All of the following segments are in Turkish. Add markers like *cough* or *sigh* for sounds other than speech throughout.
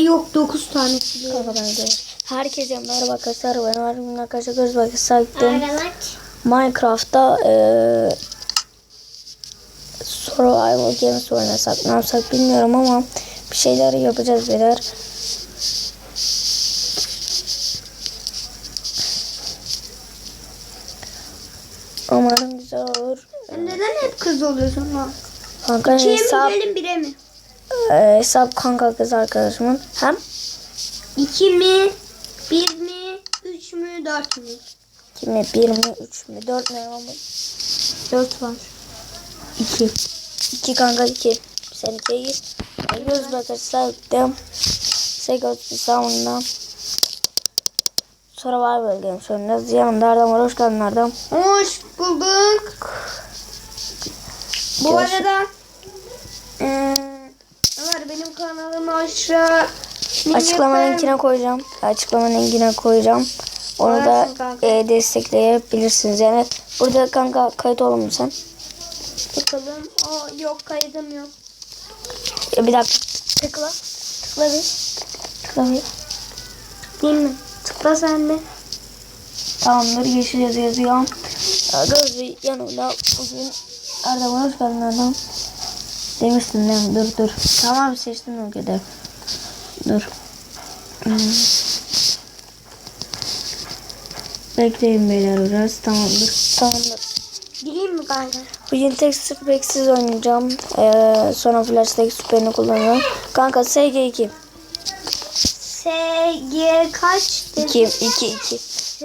Yok 9 tanesi. de. Herkese merhaba arkadaşlar. Ben Armin arkadaşlar Sakin. Arkadaş. Minecraft'ta eee Survival Games oynasak ne yapsak bilmiyorum ama bir şeyler yapacağız beyler. Umarım güzel olur. Neden hep kız oluyorsun lan? Kanka İkiye mi hesap, gidelim bire mi? Hesap kanka kız arkadaşımın. Hem 2 mi? 1 mi? 3 mü? 4 mü? kimi bir mi üç mü dört mü ama 4 var. 2. İki kanka iki. Sen ikiye git. Göz arkadaşlar. Dem. Segos bir savundan. Sonra var bölgem sonra. Yanımda Erdem var. Hoş geldin Erdem. Hoş bulduk. Bu arada kanalıma aşağı link Açıklama yaparım. linkine koyacağım. Açıklama linkine koyacağım. Onu da kanka. e, destekleyebilirsiniz. Yani burada kanka kayıt olur mu sen? Bakalım. Aa, yok kaydım yok. E, bir dakika. Tıkla. Tıkla bir. Tıkla bir. Değil mi? Tıkla sen de. Tamamdır. Yeşil yazı yazıyor. Ee, Gözü yanımda bugün Erdem hoş Demiştin değil mi? Dur dur. Tamam seçtim ülkede. Dur. Hmm. Bekleyin beyler biraz. Tamamdır. Tamamdır. Gireyim mi kanka? Bugün tek speksiz oynayacağım. Ee, sonra flash tek süperini kullanacağım. Kanka SG2. SG kaç? 2 2 2. SG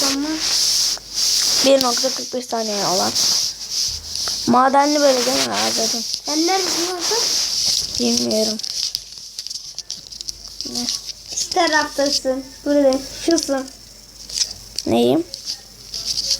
tamam. 1.45 saniye olan. Madenli böyle değil mi? Ha, zaten. Sen neredesin kanka? Bilmiyorum. Şu taraftasın. Burada. Şusun. Neyim?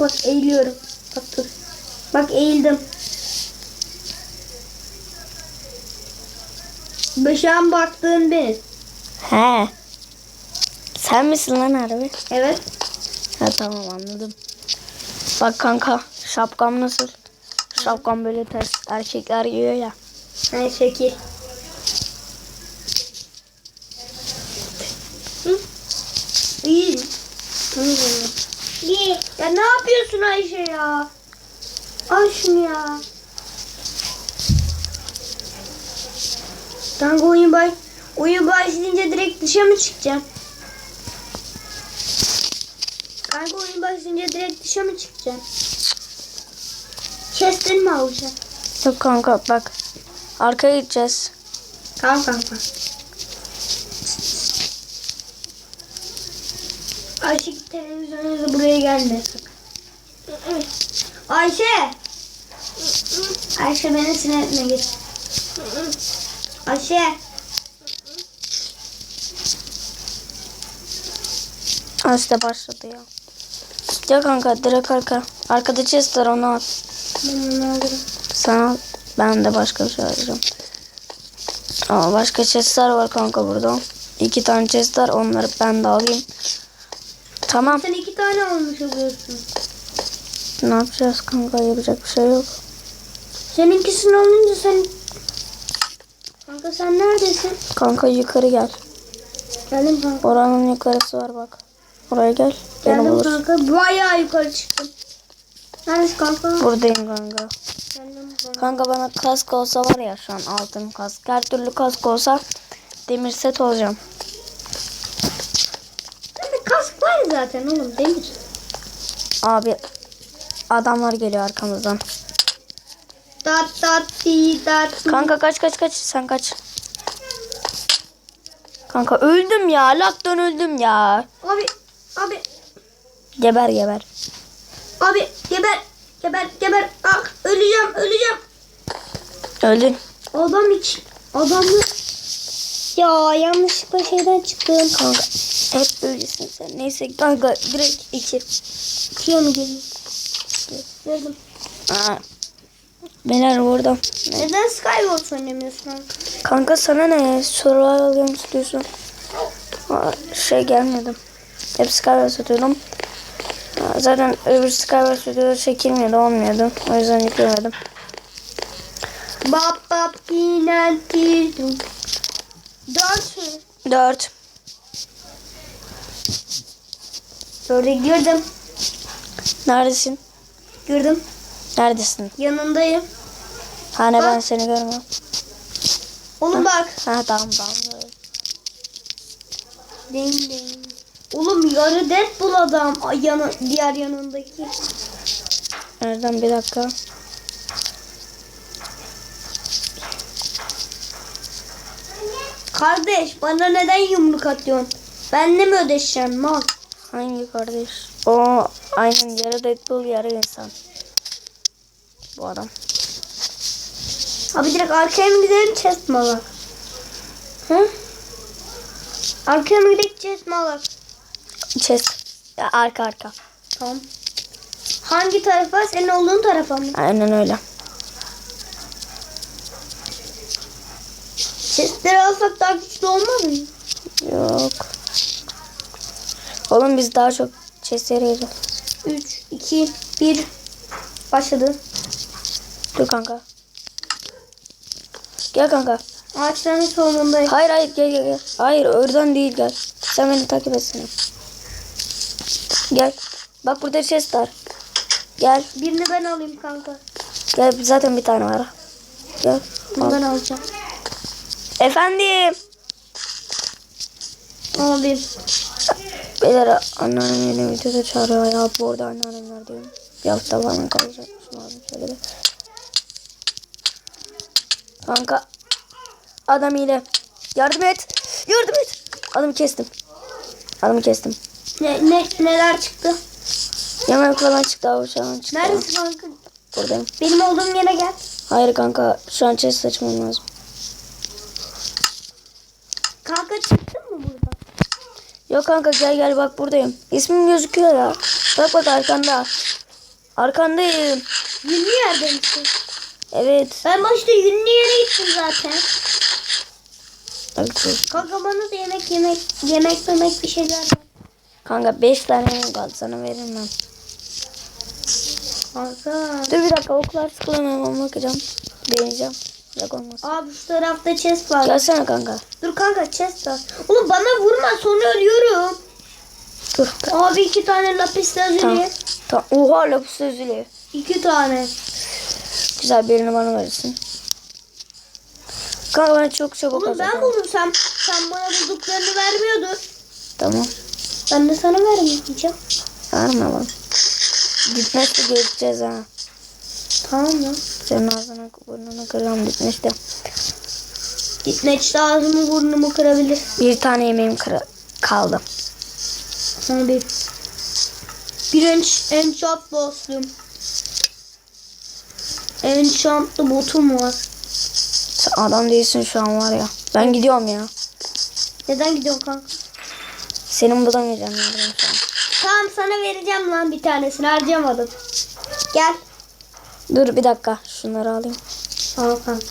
Bak eğiliyorum. Bak dur. Bak eğildim. An baktığın benim. He. Sen misin lan harbi? Evet. Ha tamam anladım. Bak kanka şapkam nasıl? Şapkam böyle ters erkekler giyiyor ya. Hani şekil. İyi. İyi. Ya ne yapıyorsun Ayşe ya? Al şunu ya. Kanka oyun baş oyun başlayınca direkt dışa mı çıkacağım? Kanka oyun başlayınca direkt dışa mı çıkacağım? Chest'ini mi alacağım? Yok kanka bak. Arkaya gideceğiz. Tamam kanka. Ayşe da buraya gelme sakın. Ayşe! Ayşe beni sinir etme git. Ayşe! Asla başladı ya. Ya kanka direkt arka. Arkada chest var onu al. Ben onu alırım. Sana ben de başka bir şey arayacağım. Aa, başka chestler var kanka burada. İki tane chest var onları ben de alayım. Tamam. Sen iki tane almış oluyorsun. Ne yapacağız kanka yapacak bir şey yok. Seninkisini alınca sen... Kanka sen neredesin? Kanka yukarı gel. Geldim kanka. Oranın yukarısı var bak. Oraya gel. Geldim kanka. Bayağı yukarı çıktım. Neredesin kanka? Buradayım kanka. Geldim kanka. Kanka bana kask olsa var ya şu an altın kask. Her türlü kask olsa demir set olacağım. Bende kask var zaten oğlum demir. Abi adamlar geliyor arkamızdan. Dat dat di dat. Kanka kaç kaç kaç sen kaç. Kanka öldüm ya. Laktan öldüm ya. Abi abi Geber geber. Abi geber geber geber. Ah öleceğim öleceğim. Öldün. Adam hiç adamı ya yanlışlıkla şeyden çıktım. Kanka hep böylesin sen. Neyse kanka direkt iki. İkiye mi geliyor? Geldim. Aa. Beyler burada. Neden Skyward oynamıyorsun? Kanka sana ne? Survival Games istiyorsun. Aa, şey gelmedim. Hep Skyward satıyorum. Zaten öbür Skyward videoda çekilmiyordu olmuyordu. O yüzden yüklemedim. Bap bap dinel Dört mü? Dört. Böyle girdim. Neredesin? Girdim. Neredesin? Yanındayım. Hani ben Bak. seni görmüyorum. Oğlum bak. Ha tamam tamam. Ding ding. Oğlum yarı Deadpool adam. Ay, Yanı, diğer yanındaki. Nereden bir dakika. Kardeş bana neden yumruk atıyorsun? Benle mi ödeşeceksin mal? Hangi kardeş? O aynen yarı Deadpool yarı insan. Bu adam. Abi direkt arkaya mı gidelim chest mi alak? Hı? Arkaya mı gidelim chest mi alak? Chest. Arka arka. Tamam. Hangi tarafa? Senin olduğun tarafa mı? Aynen öyle. Chestleri alsak daha güçlü olmaz mı? Yok. Oğlum biz daha çok chest yere 3, 2, 1. Başladı. Dur kanka. Gel kanka. Ağaçların sonundayım. Hayır hayır gel gel gel. Hayır oradan değil gel. Sen beni takip etsene. Gel. Bak burada chest var. Gel. Birini ben alayım kanka. Gel zaten bir tane var. Gel. Bunu Al. ben alacağım. Efendim. Alayım. Beyler anneannem yeni videoda çağırıyor ya. Bu arada anneannemler diyorum. Bir hafta falan kalacakmışım abi şöyle de. Kanka. Adam ile. Yardım et. Yardım et. Adamı kestim. Adamı kestim. Ne, ne, neler çıktı? Yemek falan çıktı abi şu an çıktı. Neredesin kanka? Buradayım. Benim olduğum yere gel. Hayır kanka şu an chest açmam lazım. Kanka çıktın mı burada? Yok kanka gel gel bak buradayım. İsmim gözüküyor ya. Bak bak arkanda. Arkandayım. Yünlü yerde misin? Evet. Ben başta yünlü yere gittim zaten. Kanka bana da yemek yemek yemek yemek bir şeyler ver. Kanka 5 tane yemek kaldı sana veririm ben. Kanka. Dur bir dakika oklar sıkılamam bakacağım. Deneyeceğim. Yok olmaz. Abi şu tarafta chest var. Gelsene kanka. Dur kanka chest var. Oğlum bana vurma sonra ölüyorum. Dur. Abi iki tane lapis lazuli. Tamam. Tamam. Oha lapis sözlü. İki tane. Güzel birini bana verirsin. Kanka ben çok çabuk Oğlum ben buldum sen sen bana bulduklarını vermiyordun. Tamam. Ben de sana vermeyeceğim. Verme bana. Gitmezse göreceğiz ha. Tamam ya. Senin ağzına burnunu kıracağım gitmişti. Gitmeçte ağzımı burnumu kırabilir. Bir tane yemeğim kıra- kaldı. Sana bir bir enç, enchant boss'lum. Enchantlı botum var. Sen adam değilsin şu an var ya. Ben gidiyorum ya. Neden gidiyorsun kanka? Senin bulamayacağım. Tamam sana vereceğim lan bir tanesini harcamadım. Gel. Dur bir dakika. Şunları alayım. Tamam kanka.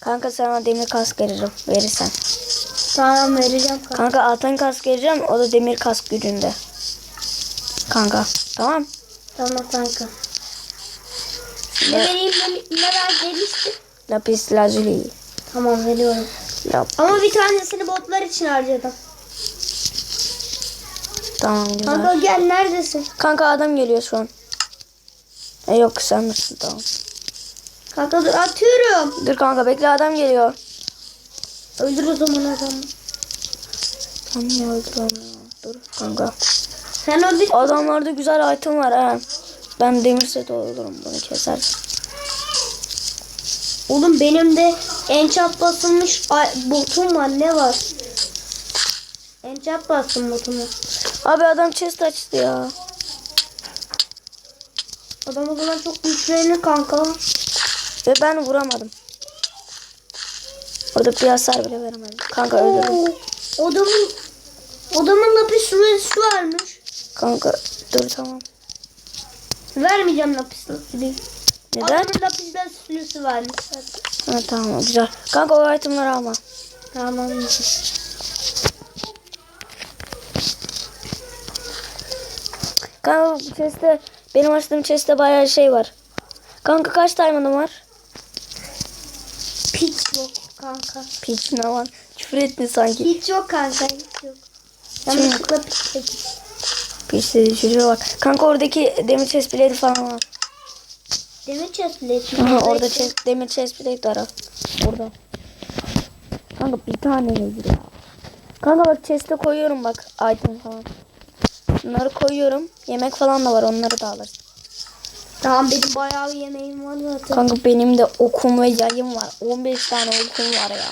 Kanka sana demir kask veririm. Verirsen. Tamam vereceğim kanka. Kanka altın kask vereceğim. O da demir kask gücünde. Kanka. Tamam. Tamam kanka. Ne vereyim ne ver demiştin? Lapis lazuli. Tamam veriyorum. Yap. Ama bir tanesini botlar için harcadım. Tamam güzel. Kanka gel neredesin? Kanka adam geliyor şu an. E yok sen misin tamam. Kanka dur atıyorum. Dur kanka bekle adam geliyor. Öldür o zaman adamı. Tamam ya öldürüyorum ya. Dur kanka. Sen öldür. Adamlarda güzel item var ha. Ben demir set olurum bunu kesersin. Oğlum benim de enchant basılmış botum var ne var? Enchant bastım botumu. Abi adam chest açtı ya. Adam o zaman çok güçlenir kanka. Ve ben vuramadım. Orada bir hasar bile veremedim. Kanka öldürdüm. Oo, Adamın adamın lapis süresi varmış. Kanka dur tamam. Vermeyeceğim lapis lazuli. Neden? Adamın lapis lazulisi varmış. Ha, tamam güzel. Kanka o itemleri alma. Tamam. Kanka chest'te benim açtığım chest'te bayağı şey var. Kanka kaç diamond'ım var? Piç yok. kanka. Piç ne lan? Küfür ettin sanki. Hiç yok kanka hiç yok. Yanlışlıkla pislik. Piç dedi çocuğa bak. Kanka oradaki demir chest bileti falan var. Demir chestplate. Aha, orada chest, demir chest bileti var. Orada. Kanka bir tane nedir ya? Kanka bak chest'e koyuyorum bak item falan. Bunları koyuyorum. Yemek falan da var onları da alırsın. Tamam benim bayağı bir yemeğim var zaten. Kanka benim de okum ve yayım var. 15 tane okum var ya.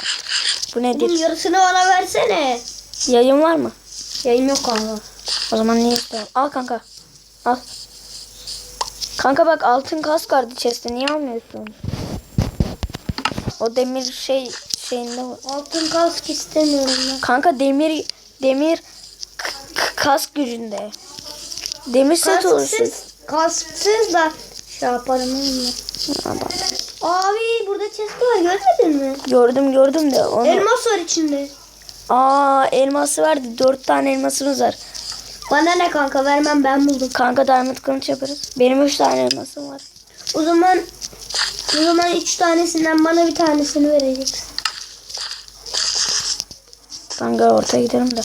Bu Bunun nedir? yarısını bana versene. Yayın var mı? Yayım yok kanka. O zaman niye istiyorum? Al kanka. Al. Kanka bak altın kask vardı chest'te. Niye almıyorsun? O demir şey şeyinde var. Altın kask istemiyorum ben. Kanka demir demir kask gücünde. Demir set olursun. Kasksız, da şey yaparım. Abi burada chest var görmedin mi? Gördüm gördüm de onu. Elmas var içinde. Aa elması verdi. Dört tane elmasımız var. Bana ne kanka vermem ben buldum. Kanka diamond kılıç yaparız. Benim üç tane elmasım var. O zaman o zaman üç tanesinden bana bir tanesini vereceksin. Kanka ortaya gidelim de.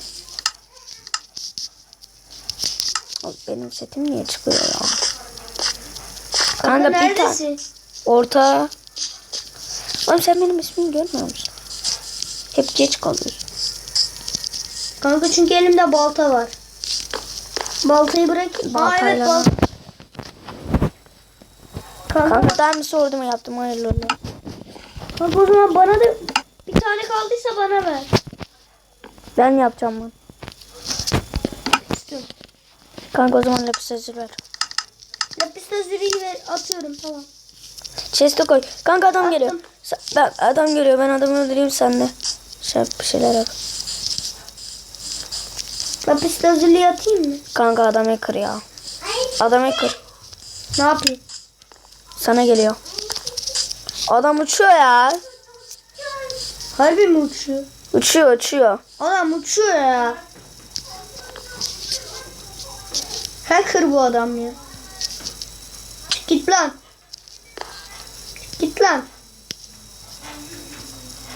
Abi Benim setim niye çıkıyor ya? Kanka bir tane. Orta. Oğlum sen benim ismimi görmüyor musun? Hep geç kalıyorsun. Kanka çünkü elimde balta var. Baltayı bırak. Aa evet Baltayla. balta. Kanka, Kanka daha mı sorduğumu yaptım hayırlı olsun. kanka o zaman bana da bir tane kaldıysa bana ver. Ben yapacağım bunu. Kanka o zaman lapis lazuli ver. Lapis lazuriyi ver atıyorum tamam. Chest'e koy. Kanka adam Attım. geliyor. Ben, adam geliyor. Ben adamı öldüreyim sen de. Şey yap, bir şeyler yap. Lapis lazuriyi atayım mı? Kanka adam hacker ya. Adam hacker. Ne yapayım? Sana geliyor. Adam uçuyor ya. Harbi mi uçuyor? Uçuyor uçuyor. Adam uçuyor ya. Hacker bu adam ya. Git lan. Git lan.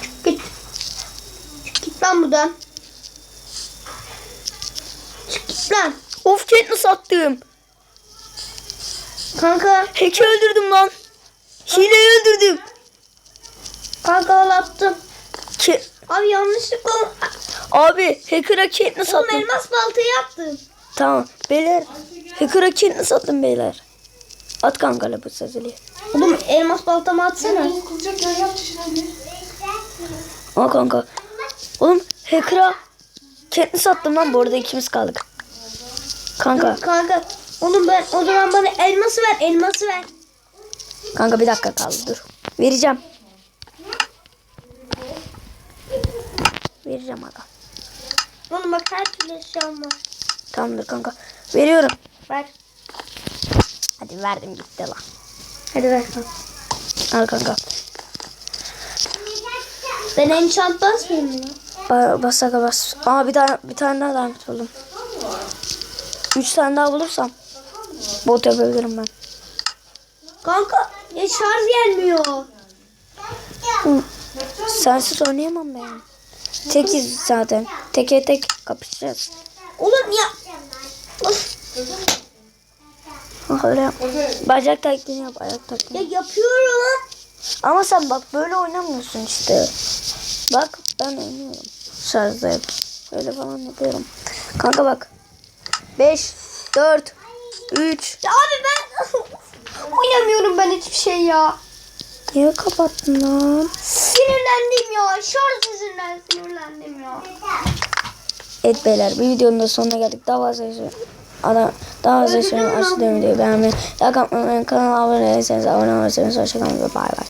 Çık git. Çık git lan buradan. Çık git lan. Of Katniss attım. Kanka, Hack'i öldürdüm lan. Hileyi öldürdüm. kanka al attım. Ki, Abi yanlışlıkla abi hacker'a Katniss oğlum attım. elmas baltayı attım. Tamam beyler. Hacker'a Katniss attım beyler. At kanka lapis lazuli. Oğlum elmas baltamı atsana. Al kanka. Oğlum hacker'a Katniss attım lan bu arada ikimiz kaldık. Kanka. Kanka, oğlum ben o zaman bana elması ver, elması ver. Kanka bir dakika kaldı dur. Vereceğim. Vereceğim aga. Oğlum bak her türlü eşyam var. Tamamdır kanka. Veriyorum. Ver. Hadi verdim gitti lan. Hadi ver kanka. Al kanka. Ben enchant basmayayım mı? Ba bas aga bas. Aa bir tane bir tane daha diamond buldum. Üç tane daha bulursam bot yapabilirim ben. Kanka ya şarj gelmiyor. Hı. Sensiz oynayamam ben. Tekiz zaten. Teke tek kapışacağız. Oğlum ya. Of, Öyle yap. Bacak taktiğini yap. Ayak ya taktiğini. yapıyorum. Ama sen bak böyle oynamıyorsun işte. Bak ben oynuyorum. Şarjda hep. Öyle falan yapıyorum. Kanka bak. 5, 4, 3. Ya abi ben *laughs* oynamıyorum ben hiçbir şey ya. Niye kapattın lan? Sinirlendim ya. Şarj yüzünden sinirlendim ya. Evet beyler bir videonun da sonuna geldik. Daha fazla adam, daha fazla şey aşağıda videoyu beğenmeyi, like atmayı, kanala abone değilseniz abone olursanız hoşçakalın ve bay.